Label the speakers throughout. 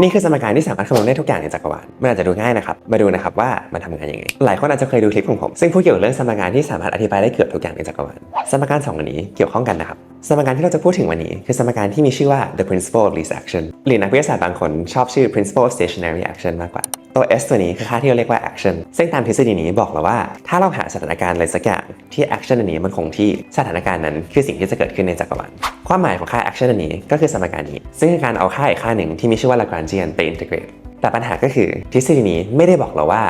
Speaker 1: นี่คือสมการที่สามารถคำนวณได้ทุกอย่างในจักรวาลมันอาจจะดูง่ายนะครับ มาดูนะครับว่ามันทำงานยังไง หลายคนอาจจะเคยดูคลิปของผม ซึ่งพูดเกี่ยวกับเรื่องสมการที่สามารถอธิบายได้เกือบทุกอย่างในจักรวาล สมการสองอันนี้เกี่ยวข้องกันนะครับ สมการที่เราจะพูดถึงวันนี้คือสมการที่มีชื่อว่า the principle of least action หรือนักวิทยาศาสตร์บางคนชอบชื่อ principle of stationary action มากกว่า ตัว S ตัวนี้คือค่าที่เราเรียกว่า action ซึ่งตามทฤษฎีนี้บอกเราว่า ถ้าเราหาสถานการณ์อะไรสักอย่างที่ action อันนี้มันคงที่สถานการณ์นั้นคือสิ่งที่จะเกิดขึ้นในจักรวาลความหมายของค่า action อันนี้ก็คือสมการนี้ ซึ่งคือการเอาค่าอีกค่าหนึ่งที่มีชื่อว่า Lagrangian ไป integrate แต่ปัญหาก็คือทฤษฎีนี้ไม่ได้บอกเราว่า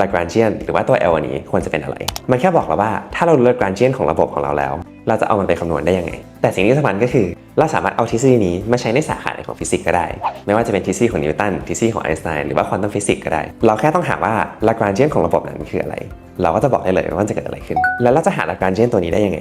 Speaker 1: Lagrangian หรือว่าตัว L อันนี้ควรจะเป็นอะไร มันแค่บอกเราว่าถ้าเรารู้ Lagrangian ของระบบของเราแล้ว เราจะเอามันไปคำนวณได้ยังไง แต่สิ่งที่สำคัญก็คือ เราสามารถเอาทฤษฎีนี้มาใช้ในสาขาไหนของฟิสิกส์ก็ได้ ไม่ว่าจะเป็นทฤษฎีของนิวตันทฤษฎีของไอน์สไตน์หรือว่าควอนตัมฟิสิกส์ก็ได้ เราแค่ต้องหาว่าลากรานเจียนของระบบนั้นคืออะไร เราก็จะบอกได้เลยว่ามันจะเกิดอะไรขึ้น แล้วเราจะหาลากรานเจียนตัวนี้ได้ยังไง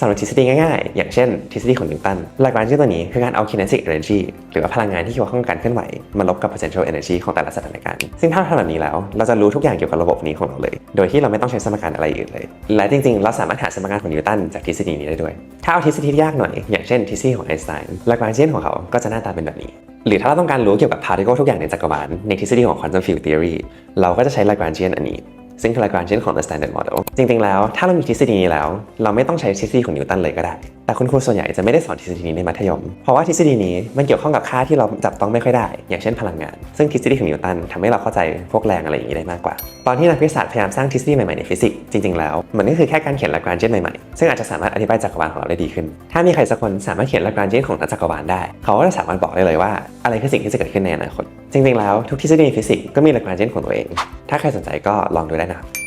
Speaker 1: สำหรับทฤษฎีง่ายๆ อย่างเช่นทฤษฎีของนิวตัน หลักการที่ตัวนี้คือการเอา kinetic energy หรือว่าพลังงานที่เกี่ยวข้องกับการเคลื่อนไหว มาลบกับ potential energy ของแต่ละสถานการณ์ ซึ่งถ้าเราทำแบบนี้แล้ว เราจะรู้ทุกอย่างเกี่ยวกับระบบนี้ของเราเลย โดยที่เราไม่ต้องใช้สมการอะไรอื่นเลย และจริงๆ เราสามารถหาสมการของนิวตันจากทฤษฎีนี้ได้ด้วย ถ้าเอาทฤษฎีที่ยากหน่อย อย่างเช่นทฤษฎีของไอน์สไตน์หลักการเช่นของเขาก็จะหน้าตาเป็นแบบนี้หรือถ้าเราต้องการรู้เกี่ยวกับ particle ทุกอย่างในจักรวาลในทฤษฎีของ quantum field theory เราก็จะใช้ Lagrangian อันนี้ ซึ่งคือหลักการเช่นของ the standard model จริงๆแล้วถ้าเรามีทฤษฎีนี้แล้ว เราไม่ต้องใช้ทฤษฎีของนิวตันเลยก็ได้ แต่คุณครูส่วนใหญ่จะไม่ได้สอนทฤษฎีนี้ในมัธยม เพราะว่าทฤษฎีนี้มันเกี่ยวข้องกับค่าที่เราจับต้องไม่ค่อยได้ อย่างเช่นพลังงาน ซึ่งทฤษฎีของนิวตันทำให้เราเข้าใจพวกแรงอะไรอย่างนี้ได้มากกว่า ตอนที่นักวิทยาศาสตร์พยายามสร้างทฤษฎีใหม่ๆในฟิสิกส์จริงๆแล้วมันก็คือแค่การเขียน Lagrangian ใหม่ๆซึ่งอาจจะสามารถอธิบายจักรวาลของเราได้ดีขึ้น ถ้ามีใครสักคนสามารถเขียน Lagrangian ของจักรวาลได้ เขาก็จะสามารถบอกได้เลยว่าอะไรคือสิ่งที่จะเกิดขึ้นในอนาคตจริงๆแล้วทุกทฤษฎีฟิสิกส์ก็มี Lagrangian ของตัวเอง ถ้าใครสนใจก็ลองดูได้นะครับ